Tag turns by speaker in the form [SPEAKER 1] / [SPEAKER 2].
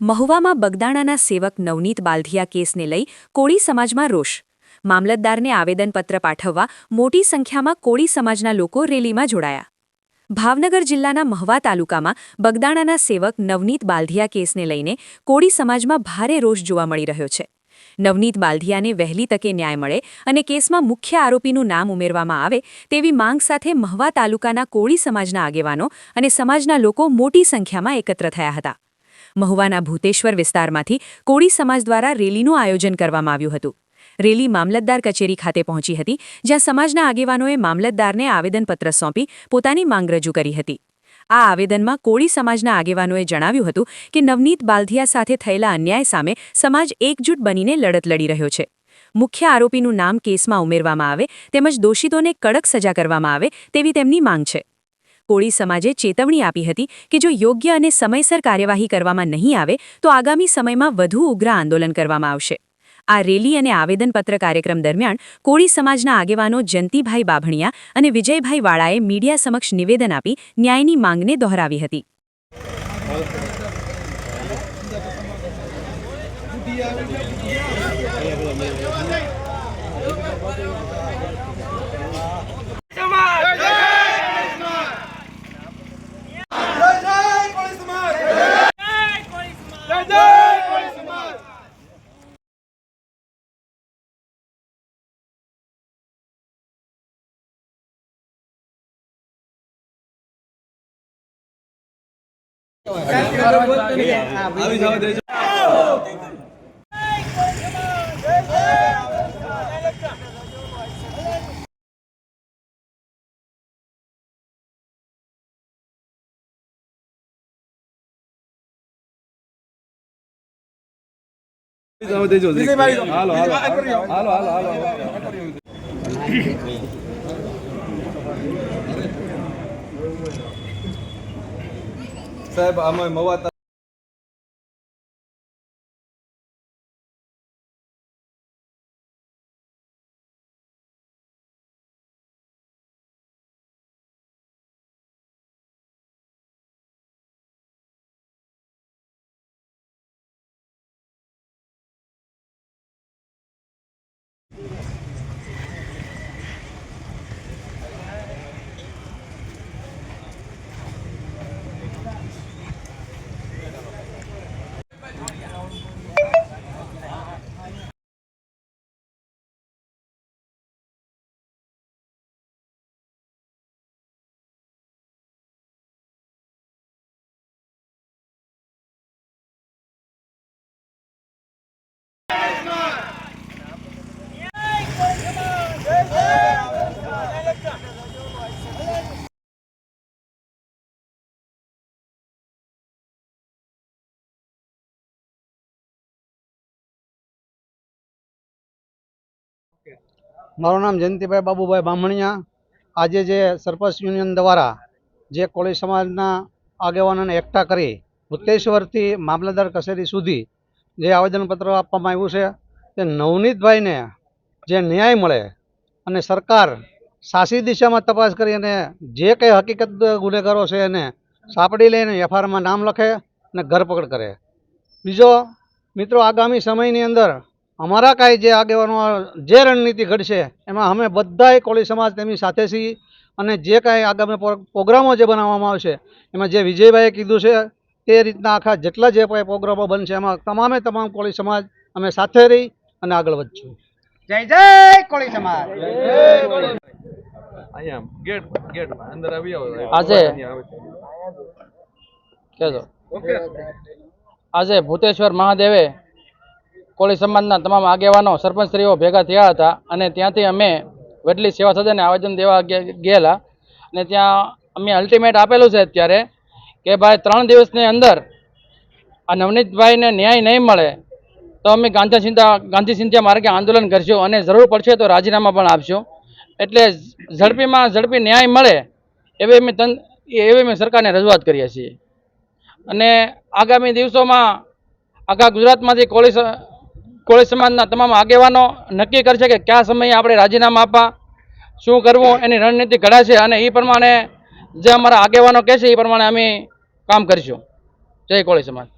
[SPEAKER 1] મહુવામાં બગદાણાના સેવક નવનીત બાલધિયા કેસને લઈ કોળી સમાજમાં રોષ. મામલતદારને આવેદનપત્ર પાઠવવા મોટી સંખ્યામાં કોળી સમાજના લોકો રેલીમાં જોડાયા. ભાવનગર જિલ્લાના મહવા તાલુકામાં બગદાણાના સેવક નવનીત બાલધિયા કેસને લઈને કોળી સમાજમાં ભારે રોષ જોવા મળી રહ્યો છે. નવનીત બાલધિયાને વહેલી તકે ન્યાય મળે અને કેસમાં મુખ્ય આરોપીનું નામ ઉમેરવામાં આવે તેવી માંગ સાથે મહવા તાલુકાના કોળી સમાજના આગેવાનો અને સમાજના લોકો મોટી સંખ્યામાં એકત્ર થયા હતા. મહુવાના ભૂતેશ્વર વિસ્તારમાંથી કોળી સમાજ દ્વારા રેલીનું આયોજન કરવામાં આવ્યું હતું. રેલી મામલતદાર કચેરી ખાતે પહોંચી હતી, જ્યાં સમાજના આગેવાનોએ મામલતદારને આવેદનપત્ર સોંપી પોતાની માંગ રજૂ કરી હતી. આ આવેદનમાં કોળી સમાજના આગેવાનોએ જણાવ્યું હતું કે નવનીત બાલધિયા સાથે થયેલા અન્યાય સામે સમાજ એકજૂટ બનીને લડત લડી રહ્યો છે. મુખ્ય આરોપીનું નામ કેસમાં ઉમેરવામાં આવે, તેમજ દોષિતોને કડક સજા કરવામાં આવે તેવી તેમની માંગ છે. કોળી સમાજે ચેતવણી આપી હતી કે જો યોગ્ય અને સમયસર કાર્યવાહી કરવામાં નહીં આવે, તો આગામી સમયમાં વધુ ઉગ્ર આંદોલન કરવામાં આવશે. આ રેલી અને આવેદનપત્ર કાર્યક્રમ દરમિયાન કોળી સમાજના આગેવાનો જંતીભાઈ બાભણિયા અને વિજયભાઈ વાળાએ મીડિયા સમક્ષ નિવેદન આપી ન્યાયની માંગને દોહરાવી હતી.
[SPEAKER 2] જાવ દેજો હાલો હાલો હાલો હાલો હાલો હાલો
[SPEAKER 3] સાહેબ અમે મવા
[SPEAKER 4] મારું નામ જયંતિભાઈ બાબુભાઈ બામણિયા. આજે જે સરપંચ યુનિયન દ્વારા જે કોળી સમાજના આગેવાનોને એકઠા કરી ભૂતેશ્વરથી મામલતદાર કચેરી સુધી જે આવેદનપત્ર આપવામાં આવ્યું છે, તે નવનીતભાઈને જે ન્યાય મળે અને સરકાર સાચી દિશામાં તપાસ કરી અને જે કંઈ હકીકત ગુનેગારો છે એને સાપડી લઈને એફઆઈઆરમાં નામ લખે અને ધરપકડ કરે. બીજો, મિત્રો, આગામી સમયની અંદર અમારા કાંઈ જે આગેવાનો જે રણનીતિ ઘડશે એમાં અમે બધાએ કોળી સમાજ તેમની સાથે છીએ અને જે કાંઈ આગામી પ્રોગ્રામો જે બનાવવામાં આવશે એમાં જે વિજયભાઈએ કીધું છે તે રીતના આખા જેટલા જે કાંઈ પ્રોગ્રામો બનશે એમાં તમામે તમામ કોળી સમાજ અમે સાથે રહી અને આગળ વધશું.
[SPEAKER 2] જય જય કોળી સમાજ!
[SPEAKER 3] અહીંયા ગેટ ગેટ અંદર આવી આવો.
[SPEAKER 5] આજે
[SPEAKER 3] ઓકે.
[SPEAKER 5] આજે ભૂતેશ્વર મહાદેવે કોળી સમાજના તમામ આગેવાનો, સરપંચશ્રીઓ ભેગા થયા હતા અને ત્યાંથી અમે વડલી સેવા સદને આવેદન દેવા ગયેલા. અને ત્યાં અમે અલ્ટિમેટ આપેલું છે અત્યારે કે ભાઈ ત્રણ દિવસની અંદર આ નવનીતભાઈને ન્યાય નહીં મળે તો અમે ગાંધી ચિંતા ગાંધી ચિંતા માર્ગે આંદોલન કરશું અને જરૂર પડશે તો રાજીનામા પણ આપશું. એટલે ઝડપીમાં ઝડપી ન્યાય મળે એવી અમે તન, એવી અમે સરકારને રજૂઆત કરીએ છીએ. અને આગામી દિવસોમાં આખા ગુજરાતમાંથી કોળી કોળી સમાજના તમામ આગેવાનો નક્કી કરશે કે કયા સમયે આપણે રાજીનામા આપવા, શું કરવું, એની રણનીતિ ઘડાશે અને એ પ્રમાણે જે અમારા આગેવાનો કહેશે એ પ્રમાણે અમે કામ કરીશું. જય કોળી સમાજ.